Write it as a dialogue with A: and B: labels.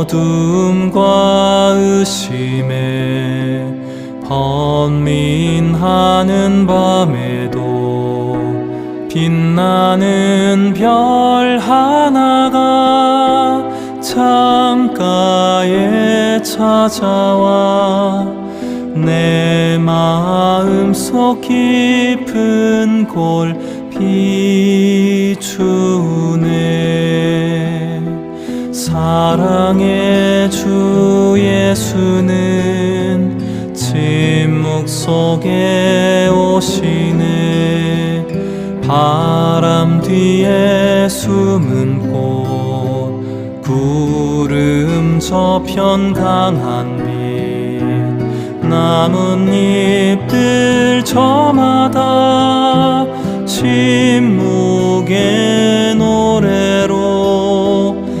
A: 어둠과 의심에 번민하는 밤에도 빛나는 별 하나가 창가에 찾아와 내 마음 속 깊은 골 비추네 사랑의 주 예수는 침묵 속에 오시네. 바람 뒤에 숨은 꽃 구름 저편 강한 빛 나뭇잎들 저마다 침묵의